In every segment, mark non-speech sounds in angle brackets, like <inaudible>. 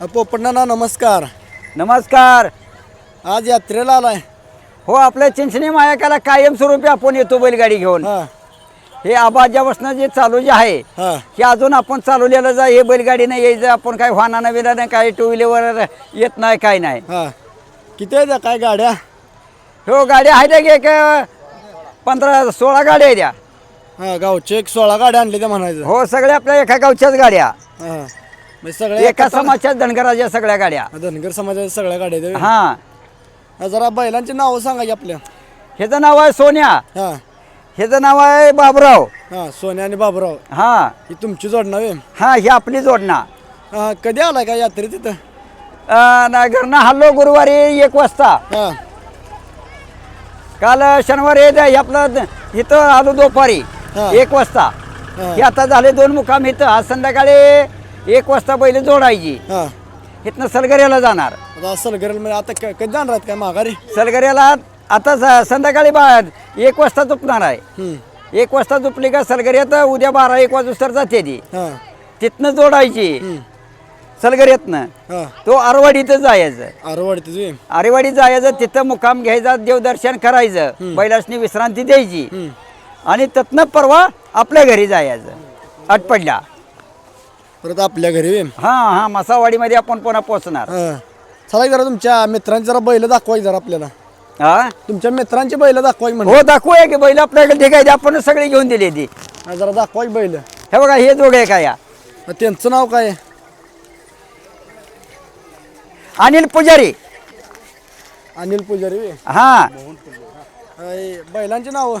पोपटनाना नमस्कार. नमस्कार. आज यात्रेला आलाय. हो आपल्या चिंचणी मायाकाला कायमस्वरूपी आपण येतो बैलगाडी घेऊन. हा. हे आबाजापासून जे चालू जे आहे हा. की अजून आपण चालवलेलं जा हे बैलगाडी नाही यायचं आपण काही वाहनानं बिना काही टू व्हीलरवर येत नाही काय नाही. हा. किती आहेत या काय गाड्या? हो गाड्या आहेत की एक पंधरा सोळा गाड्या आहेत त्या हा गावचे एक सोळा गाड्या आणल्या त्या म्हणायचं. हो सगळ्या आपल्या एका गावच्याच गाड्या. हा. म्हणजे सगळ्या एका समाजच्याच धनगराच्या सगळ्या गाड्या. धनगर समाजाच्या सगळ्या गाड्या आहेत होय. हा. हा, जरा बैलांची नावं सांगा की आपल्या. ह्याचं नाव आहे सोन्या. हा. ह्याचं नाव आहे बाबराव. हा सोन्या आणि बाबराव. हा. ही तुमची जोडणं आहे हा ही आपली जोडणा. हा कधी आलाय का यात्रे तिथं घरनं हल्लो गुरुवारी एक वाजता. हा. काल शनिवारी हे आपलं इथं आलो दुपारी. हा. एक वाजता. हे. आता झाले दोन मुकाम इथं. आज संध्याकाळी एक वाजता पहिले जोडायची. हा. इथनं सलगऱ्याला जाणार. आता सलगरेल म्हणजे आता क- कधी जाणार आहेत काय माघारी? सलगऱ्याला आता स- संध्याकाळी बा एक वाजता झोपणार आहे. हम्म. एक वाजता झोपली का सलगऱ्यात उद्या बारा एक वाजता जाते ती. हा. तिथनं जोडायची. सलगऱ्यातनं. हा. तो आरवाडीतच जायचं. आरवाडी तुझी आरेवाडी जायचं तिथं मुक्काम घ्यायचा देवदर्शन करायचं. बैलासनी विश्रांती द्यायची. आणि तिथनं परवा आपल्या घरी जायचं. अटपडल्या परत आपल्या घरी. हा हा मसावाडीमध्ये आपण पुन्हा पोहोचणार हा. चला की जरा तुमच्या मित्रांची जरा बैल दाखवा की जरा आपल्याला. हा तुमच्या मित्रांची बैल दाखवा की म्हणलं हो दाखवूया की बैल आपल्याकडे ठेकायची आपण सगळी घेऊन दिली ती. हा, जरा दाखवा की बैल. हे बघा हे जोड आहे का या? हा, त्यांचं नाव काय? आहे? अनिल पुजारी. अनिल पुजारी. हा. हा, हे बैलांची नाव.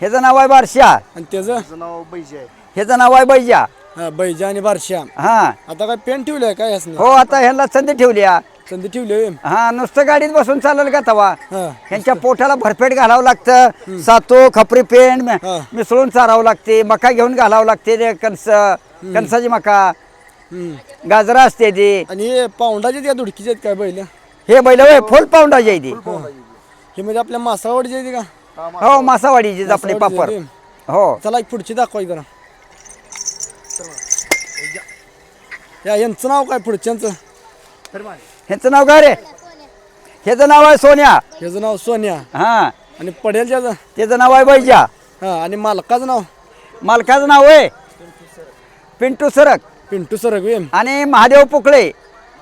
ह्याचं नाव आहे बारशा. आणि त्याचं? नाव बैजा ह्याचं नाव आहे बैजा. हा बैजा आणि बारशा हा. आता काय पेन ठेवलंय काय हो आता ह्याला संधी ठेवली हा. संधी ठेवली होय. हा नुसतं गाडीत बसून चालेल का तवा? हा. ह्यांच्या पोटाला भरपेट घालावं लागतं. सातो खपरी पेंड हा. मिसळून चारावं लागते. मका घेऊन घालावं लागते ते कणस कणसाची मका. हम्म. गाजरा असते ती. आणि हे पाऊंडाचे त्या दुडकीचे आहेत काय बैल? हे बैल होय फुल पाऊंडाची आहे ती. हे. म्हणजे आपल्या मासावडीचे आहेत का? हो मासावाडीची आपली मासावडीची पापड. हो. चला एक पुढची दाखवा की जरा. या. यांचं नाव काय पुढच्यांचं ह्याचं नाव काय रे? ह्याचं नाव आहे सोन्या. ह्याचं नाव सोन्या. हा. आणि पडेलच्याचं त्याचं? नाव आहे बैजा. हा आणि मालकाचं नाव? मालकाचं नाव आहे पिंटू सरक. पिंटू सरक. आणि महादेव पुकळे.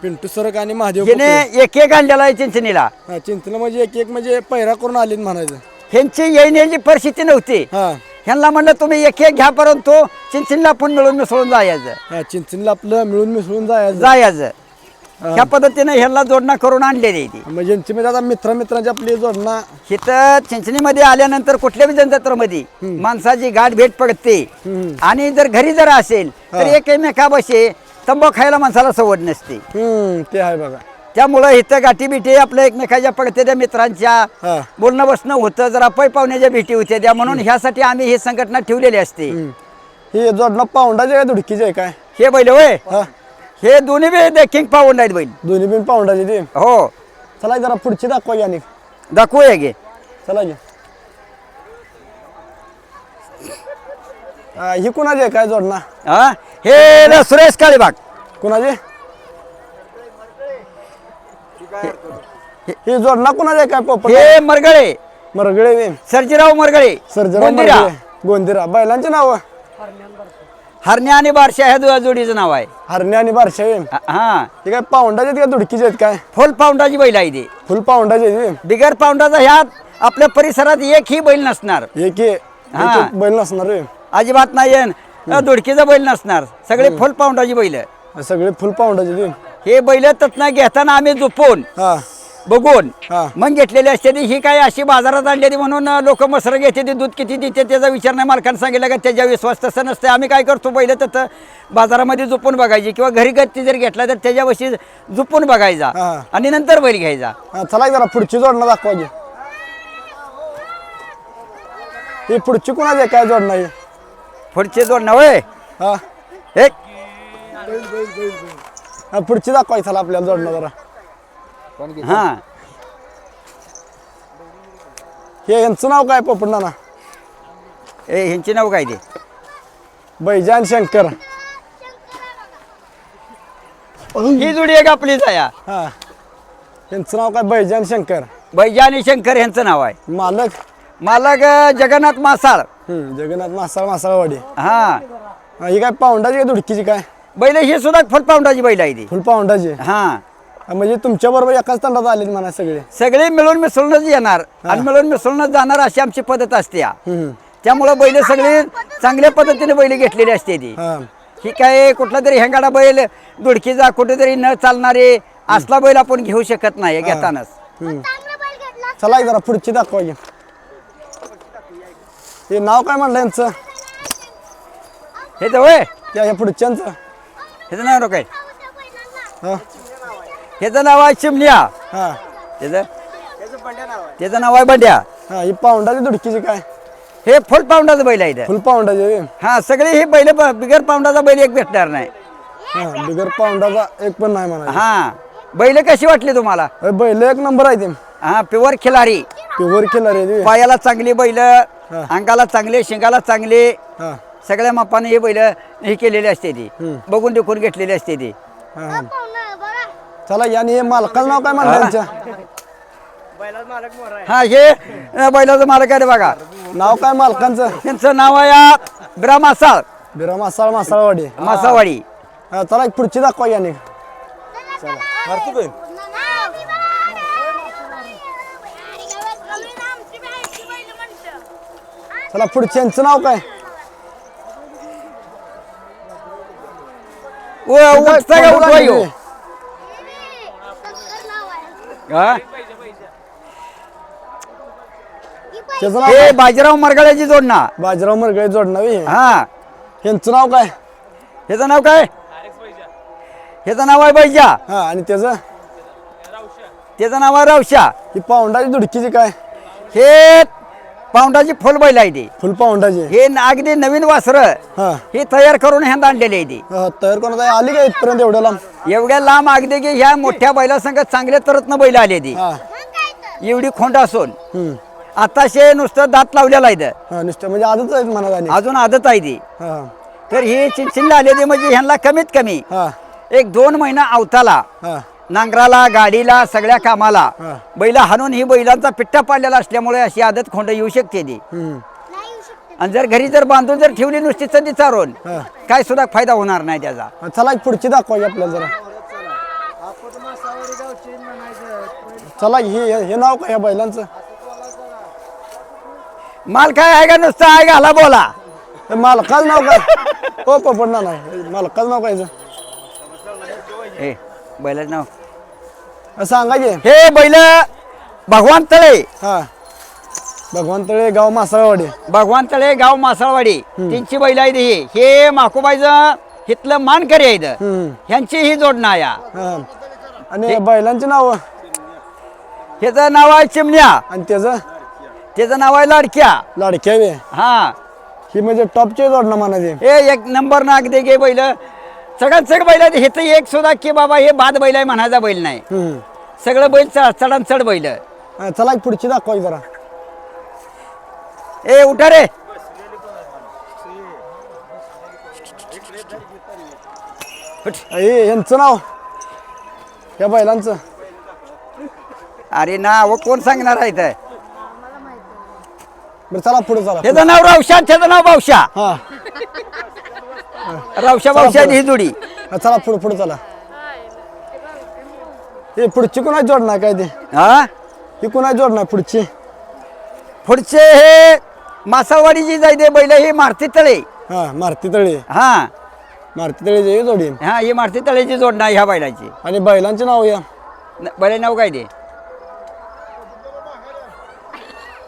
पिंटू सरक आणि महादेव हिने पोकळे. एक एक आणलेला आहे चिंचणीला. हा चिंचणं म्हणजे एक एक म्हणजे पैरा करून आले म्हणायचं. ह्यांची येण्याची परिस्थिती नव्हती. हा. ह्यांना म्हणलं तुम्ही एक एक घ्या परंतु चिंचिनला आपण मिळून मिसळून जायचं. हा चिंचणीला आपलं मिळून मिसळून जायचं. जायचं. ह्या पद्धतीने ह्यांना जोडणा करून आणलेली ती. म्हणजे यांची म्हणजे आता मित्र मित्रांची आपली जोडणा. इथं चिंचणीमध्ये आल्यानंतर कुठल्या बी जनजत्रामध्ये माणसाची गाठ भेट पडते. हम्म. आणि जर घरी जर असेल तर एकमेकापाशी तंबाखू खायला माणसाला सवड नसते. हम्म ते आहे बघा. त्यामुळं इथं गाठी बिठी आपल्या एकमेकाच्या पडते त्या मित्रांच्या. बोलणं बसणं होतं जरा पै पाहुण्याच्या भेटी होत्या त्या म्हणून ह्यासाठी आम्ही ही संघटना ठेवलेली असते. हे जोडणं पाऊंडाचे काय दुडकीचे आहे काय? हे बैल होय. हा. दोन्ही बी किंग पाऊंड आहेत बैल. दोन्ही पण पाऊंडाचे ते हो. चला जरा पुढची दाखवा आणि. दाखवूया गे चला की. हा, कुणाची काय जोडणा? हा? हे सुरेश काळीबाग. कुणाची? ही जोडणा कुणाची आहे काय पोपट हे मरगळे. मरगळे वे. सर्जीराव मरगळे. सर्जराव गोंदिरा. मरगळे. गोंदिरा. बैलांचे नाव? हरण्या आणि बारशा ह्या दो- जोडीचं नाव आहे. हरणे आणि बारशे हा- हा. हे काय पाऊंडाचे आहेत का दुडकीचे आहेत काय? फुल पाऊंडाची बैल आहे ते. फुल पाऊंडाचे आहेत. बिगर पाऊंडाचा ह्यात आपल्या परिसरात एकही बैल नसणार. एक हे- हा. एक एक बैल नसणार. अजिबात नाही येन दुडकीचा बैल नसणार. सगळे फुल पाऊंडाची बैल. सगळे फुल पाऊंडाचे ते. हे बैल तत्ना घेताना आम्ही झोपून हा. बघून. हा. मग घेतलेली असते ती ही काय अशी बाजारात आणलेली म्हणून लोक मसर घेते ती दूध किती देते त्याचा विचार नाही. मालकानं सांगितलं का त्याच्या विश्वास तसं नसतं आम्ही काय करतो बैल तर बाजारामध्ये झोपून बघायची किंवा घरी गत्ती जर घेतला तर त्याच्यावशी झोपून बघायचा हा. आणि नंतर बैल घ्यायचा. हा, चला जरा पुढची जोडणं दाखवा की. ही पुढची कुणाची आहे? काय जोडणं ही? पुढचे जोड नव्हे हा. एक हा, पुढची दाखवा चला आपल्याला जोडणं जरा. हा. हे यांचं नाव काय पोपट नाना? ए ह्यांची नाव काय ते? बैजान शंकर. ही जोडी एक आपलीच आहे हा. त्यांचं नाव काय बैजान शंकर? बैजा आणि शंकर यांचं नाव आहे. मालक. मालक अं, जगन्नाथ मासाळ. हम्म, जगन्नाथ मासाळ मासाळवाडी. हा. हा, ही काय पाऊंडाची काय धुडकीची काय? बैल ही सुद्धा फुल पाऊंडाची बैल आहे ती. फुल पाऊंडाची हा, म्हणजे तुमच्या बरोबर एकाच तंडात आले म्हणा सगळे. सगळे मिळून मिसळूनच येणार. आणि मिळून मिसळूनच जाणार अशी आमची पद्धत असते त्यामुळं बैल सगळे चांगल्या पद्धतीने बैल घेतलेली असते ती. हा. ही काय कुठला तरी हेंगाडा बैल दुडकीचा कुठेतरी न चालणारे असला बैल आपण घेऊ शकत नाही घेतानाच. चला एक जरा पुढची दाखवा हे नाव काय म्हणलं यांचं? हे तर होय त्या या पुढच्यांचं. ह्याचं नाव काय हा. ह्याचं नाव आहे चिमलिया हा. त्याचं त्याचं नाव आहे. बंड्या. हा ही पाऊंडाची धुडकीची काय? हे फुल पाऊंडाचं बैल आहे इथं. फुल पाऊंडाची होय? हा सगळे हे बैल ब- बिगर पाऊंडाचा बैल एक भेटणार नाही. हा बिगर पाऊंडाचा एक पण नाही म्हणा हा बैल कशी वाटली तुम्हाला? बैल एक नंबर आहे ते. हा प्युअर खिलारी प्युअर केला रे ते. पायाला चांगली बैल अंगाला चांगले शिंगाला चांगले. हा. सगळ्या मापाने हे बैल हे केलेली असते ती. बघून देखून घेतलेली असते ती. हा, हा. चला याने मालकाचं नाव काय म्हणलं यांच्या हा हे अं, बैलाचं मालक आहे रे बघा. नाव काय मालकांचं? त्यांचं नाव आहे ब्रा मासाळ. बिरा मासाळ मासाळवाडी. मासावाडी हा चला एक पुढची दाखवा याने. चला. पुढच्यांचं नाव काय? उ- उठता का उठवा हा? त्याचं नाव हे बाजीराव मरगळ्याची जोडणा बाजीराव मरगळे जोडणावी हा. यांचं नाव काय? ह्याचं नाव काय? ह्याचं नाव आहे बैजा. हा आणि त्याचं? त्याचं नाव आहे रावशा. ही पाऊंडाची धुडकीची काय? हे पाऊंडाची फुल बैल आहे ती. फुल पाऊंडाची हे न- अगदी नवीन वासर हा. हे तयार करून ह्यांना आणलेली आहे ती. हा, तयार कोणाच आली का इथपर्यंत एवढ्या लांब? एवढ्या लांब अगदी की ह्या मोठ्या बैलासंग चांगल्या तरत्न बैल आली ती. हा. एवढी खोंड असून. हम्म. आताशे नुसतं दात लावलेला आहे इथं. हा नुसतं म्हणजे आजच आहेत म्हणा अजून आदत आहे ती. हा. तर ही चिंचिनला आलेली म्हणजे ह्यांना कमीत कमी हा. एक दोन महिना अवताला. हा. नांगराला गाडीला सगळ्या कामाला. हा. बैल हाणून ही बैलांचा पिट्टा पाडलेला असल्यामुळे अशी आदत खोंड येऊ शकते ती. हम्म. आणि जर घरी जर बांधून जर ठेवली नुसती चंदी चारून हा. काय सुद्धा फायदा होणार नाही त्याचा. हा, चला एक पुढची दाखवा की आपल्याला जरा. चला हे हे- हे नाव काय या बैलांचं? माल काय आहे का नुसतं? आहे घाला बोला. हे मालकाचं नाव काय? हो ना नाही. मालकाचं नाव काय याचं? हे बैलाचं नाव सांगा की हे बैल भगवान तळे. हा. भगवान तळे गाव मासाळवाडी. भगवान तळे गाव मासाळवाडी. त्यांची बैल आहे ही. हे माकोबाईचं इथलं मानकरी आहे इथं. हम्म. ह्यांची ही जोडणं आहे. हा. आणि बैलांची नाव? ह्याचं नाव आहे चिमण्या. आणि त्याचं? त्याचं नाव आहे लाडक्या. लाडक्या हा. ही म्हणजे टॉपचे जोडणं म्हणायचे. हे एक नंबर ना अगदी गे बैल. सगळ्यात सगळं बैल आहेत. ह्याचं एक सुद्धा की बाबा हे बाद बैल आहे म्हणायचा बैल नाही हम्म. सगळं बैल चढान चढ बैल हा, चला एक पुढची दाखवा जरा ए उठा रे उठ. हे यांचं नाव या बैलांचं अरे ना अहो कोण सांगणार आहे इथं? बरं चला पुढे चला ह्याचं नाव रावशा त्याचं नाव बावशा हा रावशा बावशा ही जोडी. हा, चला पुढे पुढे चला. हे पुढची कुणाची जोडणार काय ते? हा? ही कुणाची जोडणार पुढची? पुढचे हे मासावाडीची जायते बैल ही मारुती तळे. हा मारुती तळे. हा. मारुती तळे जे जोडी. हा ही मारुती तळेची जोडणं ह्या बैलाची. आणि बैलांचे नाव या. न- बैल नाव काय ते?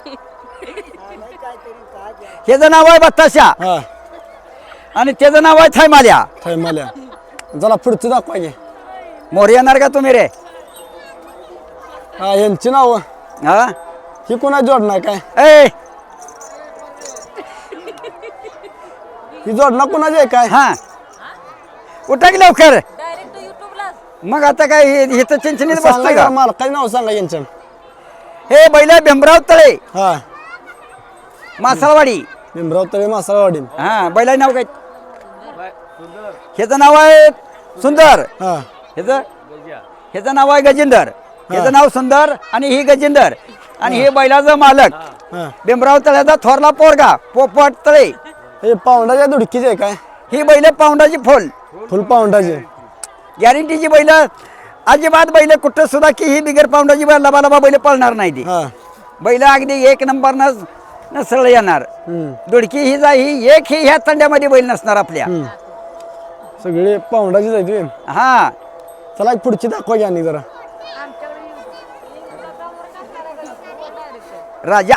<laughs> ह्याचं नाव आहे बत्ताशा. हा. आणि त्याचं नाव आहे थैमाल्या. थैमाल्या. चला पुढचं दाखवा की. मोर येणार का तुम्ही रे? हा यांची नाव. हा? ही कुणाची जोडणार काय? ए! ही जोडणार कुणाची आहे काय? हा. उठा की लवकर. डायरेक्ट युट्यूबला मग आता काय हे तर चिंचणीत सांगा बसतंय जरा का मला काही नाव सांगा यांचं. हे बैल भीमराव तळे. हा. मासाळवाडी. भीमराव तळे मासाळवाडी हा बैला नाव काय? ह्याचं नाव आहे सुंदर. हा. ह्याचं ह्याचं नाव आहे गजेंदर. ह्याचं नाव सुंदर आणि ही गजेंदर. आणि हे बैलाचं मालक. हा. भीमराव तळ्याचा थोरला पोरगा पोपट तळे. हे पाऊंडाच्या दुडकीचे आहे काय? ही बैल पाऊंडाची फोल. फुल पाऊंडाचे गॅरंटीची बैल अजिबात बैल कुठं सुद्धा की ही बिगर पाऊंडाची बैल लबा लबा बैल पळणार नाही ती. हा. बैल अगदी एक नंबर न सरळ येणार. हम्म. दुडकी ही जा ही एक ही ह्या तंड्यामध्ये बैल नसणार आपल्या. हम्म. सगळे पाऊंडाचीच आहेत. हा. चला एक पुढची दाखवा की आणि जरा. राजा.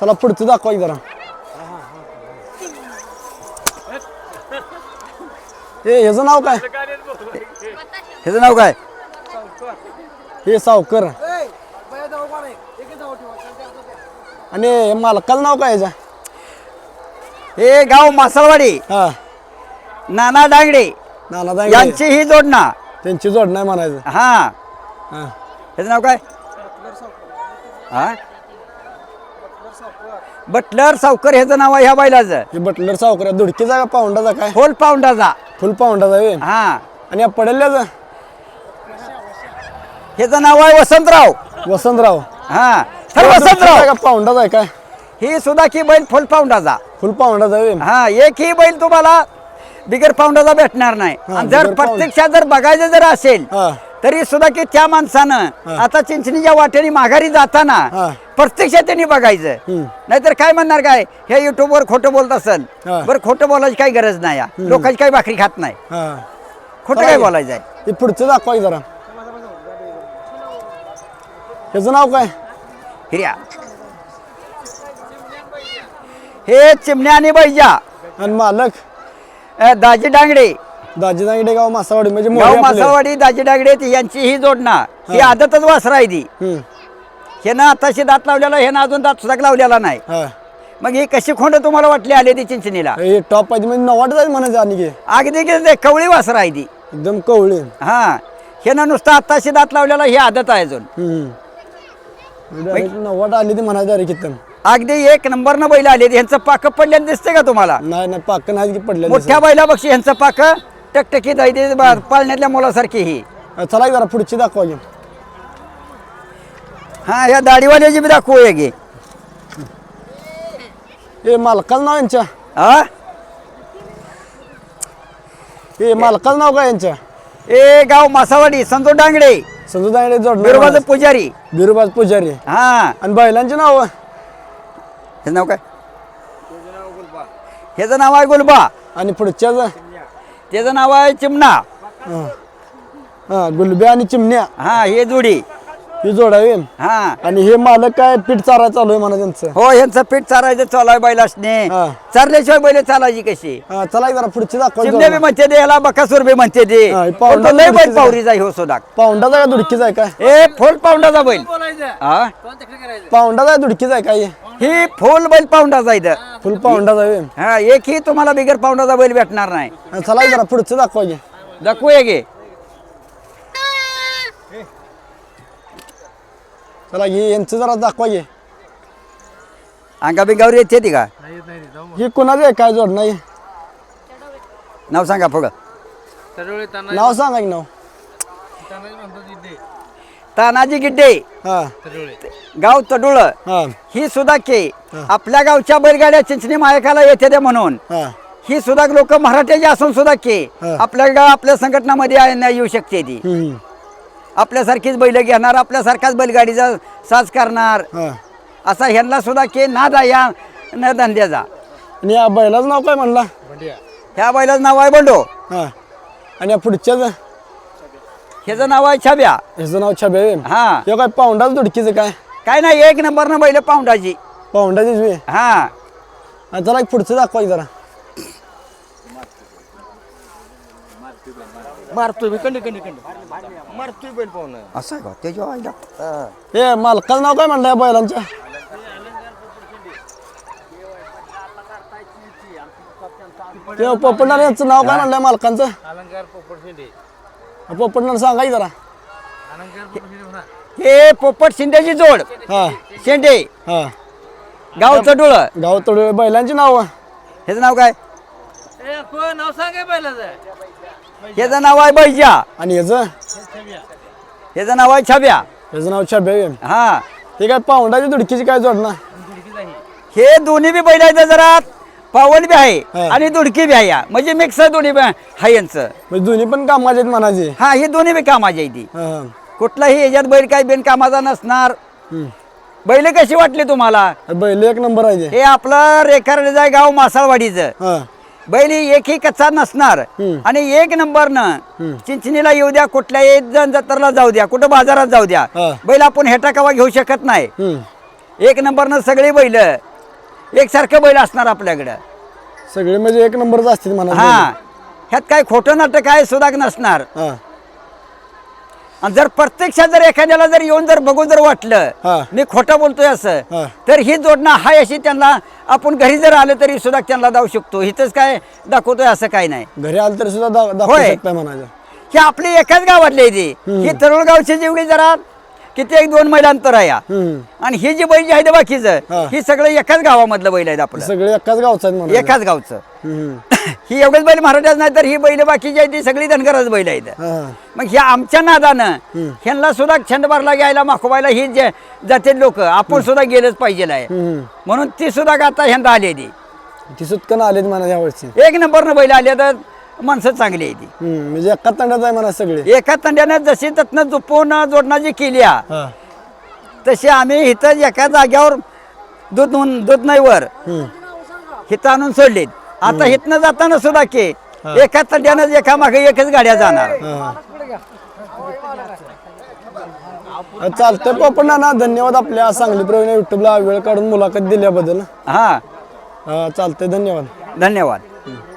चला पुढचं दाखवा की जरा. हे ह्याचं नाव काय? ह्याचं नाव काय? हे सावकर. आणि हे मालकाचं नाव काय ह्याच्या हे गाव मासळवाडी. हा. नाना डांगडे नाना दांगे. यांची ही जोडणा. त्यांची जोड नाही म्हणायचं. हा. हा. ह्याचं नाव काय? हा? बटलर सावकर ह्याचं नाव आहे ह्या बैलाचं. हे बटलर सावकर आहे. दुडकीचा का पाऊंडाचा काय? होल पाऊंडाचा फुल पाऊंडाचा बे. हा. आणि या पडल्याचं? ह्याचं नाव आहे वसंतराव. वसंतराव. हा. तर वसंतराव का पाऊंडाचा आहे काय? ही सुद्धा की बैल फुल पाऊंडाचा फुल पाऊंडाचा बे. हा. एकही बैल तुम्हाला बिगर पाऊंडाचा भेटणार नाही. आणि जर बिगर पाऊंड. प्रत्यक्षात जर बघायचं जर असेल हा. तरी सुद्धा की त्या माणसानं आता चिंचणीच्या वाटेने माघारी जाताना. प्रत्यक्षात त्यांनी बघायचं. नाहीतर काय म्हणणार काय? हे युट्यूबवर खोटं बोलत असेल हा. बरं खोटं बोलायची काही गरज नाही या. लोकांची काही भाकरी खात नाही. हा. खोटं चला काय. बोलायचं आहे हे पुढचं दाखवा की जरा. ह्याचं नाव काय? हिर्या हे चिमण्या आणि बैजा. आणि मालक? दाजी डांगडे. दाजी दांगडे गाव मासावाडी म्हणजे मोरे गाव आपले. मासावाडी दाजी डांगडे ती यांची ही जोडणा. ही आदतच वासरा आहे ती. हम्म. हे ना आताशी दात लावलेला हे ना अजून दात सुद्धा लावलेला नाही. हा. मग ही कशी खोंड तुम्हाला वाटली आली ती चिंचणीला? हे टॉप पाहिजे म्हणजे नवाट जाईल म्हणायचं आणि की. अगदी की ते कवळी वासरा आहे ती. एकदम कवळी. हा. हे ना नुसतं आताशी दात लावलेला ही आदत आहे अजून. हम्म. Direct नवाट आली ती म्हणायचं अरे किती अगदी एक नंबर न बैल आले यांचं पाक पडलेलं दिसते का तुम्हाला? नाही नाही पाक नाही की पडलेलं मोठ्या बैला बक्षी यांचं पाक टकटकीत आहे ते बा- पाळण्यातल्या मुलासारखी ही. चला की जरा पुढची दाखवा की. हा या दाढीवाल्याची बी दाखवूया की हे मालकाचं नाव यांच्या? हा हे मालकाचं नाव काय यांच्या? ए गाव मासावाडी संतोष डांगडे. संजू दांगडे जोडणार बिरोबाचं पुजारी. बिरुबाज पुजारी. हा. आणि बैलांची नाव? हे नाव काय? ह्याचं नाव आहे गुलबा. आणि पुढच्याच त्याचं नाव आहे चिमणा. हा गुलब्या आणि चिमण्या. हा हे जोडी. ही जोडावी हा. आणि हे मालक काय पीठ चारा चालू आहे म्हणा त्यांचं? हो यांचं पीठ चारायचं चालू आहे बैलासने. हा. चारल्याशिवाय बैल चालायची कशी? हा, चला की जरा पुढची दाखवा चिमणे बी म्हणते दे याला बकासूर बी म्हणते दे. हा, हे पण पावडा तो लय बैल. पावरीचा हो सुद्धा पाऊंडाचा का दुडकीचा आहे काय? ए फुल पाऊंडाचा बैल. हा? पाऊंडाचा आहे दुडकीचा आहे काय? ही फुल बैल पाऊंडाचा इथं. फुल पाऊंडाचा आहे हा एकही तुम्हाला बिगर पाऊंडाचा बैल भेटणार नाही. हा, चला की जरा पुढचं दाखवा की. दाखवूया गे चला यांचं जरा दाखवा की अंगा बिंगावर येते ती का? ही कोणाचं आहे? काय जोड नाही नाव सांगा पुढं. नाव सांगा की नाव. तानाजी गिड्डे. हा. गाव तडुळ. हा. ही सुद्धा के. आपल्या गावच्या बैलगाड्या चिंचणी मायकाला येते ते म्हणून. हा. ही सुद्धा लोक मराठ्याची असून सुद्धा के. आपल्या गाव आपल्या संघटनामध्ये आहे येऊ शकते ती. हम्म. आपल्यासारखीच बैल घेणार आपल्यासारखाच बैलगाडीचा साज करणार. हा. असा ह्यांना सुद्धा के नाद आहे या न धंद्याचा. आणि या बैलाचं नाव काय म्हणला? ह्या बैलाचं नाव आहे बंडो. हा. आणि या पुढच्याच? ह्याचं नाव आहे छाब्या. ह्याचं नाव छबे. हा. हे काय पाऊंडाच दुडकीचं काय? काय नाही एक नंबर न बैल पाऊंडाची पाऊंडाचीच वे हा. हा, चला एक पुढचं दाखवा की जरा. मारतोय मी कंड कंड कंड. मारतोय बैल पाहुणं असं आहे का? त्याच्या आईला हे. मालकाचं नाव काय म्हणलं या बैलांच्या ते पोपटणार यांचं नाव काय म्हणलंय मालकांचं? अलंकार पोपट शेंडे पोपटणार सांगा की जरा. अलंकार पोपट शेंडे म्हणा. हे पोपट शिंदेची जोड. हा. शेंडे. हा. गाव चडुळ गाव तोडे बैलांची नाव. ह्याचं नाव काय? नाव सांग बैलाचं. ह्याचं नाव आहे बैजा. आणि याचं? ह्याचं नाव आहे छब्या. याचं नाव छाब्या हा. हे काय पाऊंडाची दुडकीची काय जोड ना हे दोन्ही बी बैल आहेत जरा. पावल बी आहे हा. आणि दुडकी बी आहे या. म्हणजे मिक्स दोन्ही बी आहे यांचं. म्हणजे दोन्ही पण कामाचे आहेत म्हणायचे. हा ही दोन्ही बी कामाची आहे ती हा, हा. कुठलाही याच्यात बैल काही बिनकामाचा नसणार. हम्म. बैल कशी वाटली तुम्हाला? बैल एक नंबर आहे ते. हे आपलं रेखार्ड आहे गाव मासाळवाडीचं. हा. बैल एकही कच्चा नसणार. आणि एक नंबर न. चिंचणीला येऊ द्या कुठल्याही जण जत्रेला जाऊ द्या कुठं बाजारात जाऊ द्या. बैल आपण हेटा कवा घेऊ शकत नाही. एक नंबरनं सगळी बैल एकसारखं बैल असणार आपल्याकडं सगळे म्हणजे एक नंबरच असतील म्हणा हा ह्यात काय खोटं नाटक काय सुद्धा नसणार आणि जर प्रत्यक्षात जर एखाद्याला जर येऊन जर बघून जर हा. वाटलं मी खोटं बोलतोय असं. तर ही जोडणं हाय अशी त्यांना आपण घरी जर आलं तरी सुद्धा त्यांना जाऊ शकतो हिथंच काय दाखवतोय असं काही नाही घरी आलं तरी सुद्धा दा- दाखवू होय. शकताय म्हणायचं ही आपली एकाच गावातली आहे ती ही तरुळगावची जेवढी जरा किती एक दोन मैल अंतर आहे या. आणि ही जी बैल जी आहे ते बाकीचं हा. सगळं एकाच गावामधलं बैल आहेत आपलं सगळे एकाच गावचा आहेत एकाच गावचं हम्म. <coughs> ही एवढेच बैल मराठ्याच नाही तर ही बैल बाकीची आहे ती सगळी धनगरच बैल आहेत हा. मग ह्या आमच्या नादानं ह्यांना सुद्धा छंदबारला घ्यायला माखोबायला ही जे जाते लोक आपण सुद्धा गेलंच पाहिजे आहे हम्म. म्हणून ती सुद्धा आता ह्यांना आली ती सुटकन आलीत म्हणा यावर्षी एक नंबरनं बैल आले तर माणसं चांगली आहे ती. हम्म. म्हणजे एका तंडात आहे म्हणा सगळे. एका तंड्यानं जशी तत्न झोपून जोडणाची केली हा, हा तशी आम्ही इथं एका जाग्यावर दूध दूध नाही वर. हम्म. हिथं आणून सोडलीत. आता हिथनं जाताना सुद्धा के एका तंड्यानं एका मागे एकच गाड्या जाणार. चालतंय पोपट ना धन्यवाद आपल्या सांगली प्रवीण युट्यूबला वेळ काढून मुलाखत दिल्याबद्दल. हा. हा, चालतंय धन्यवाद. धन्यवाद.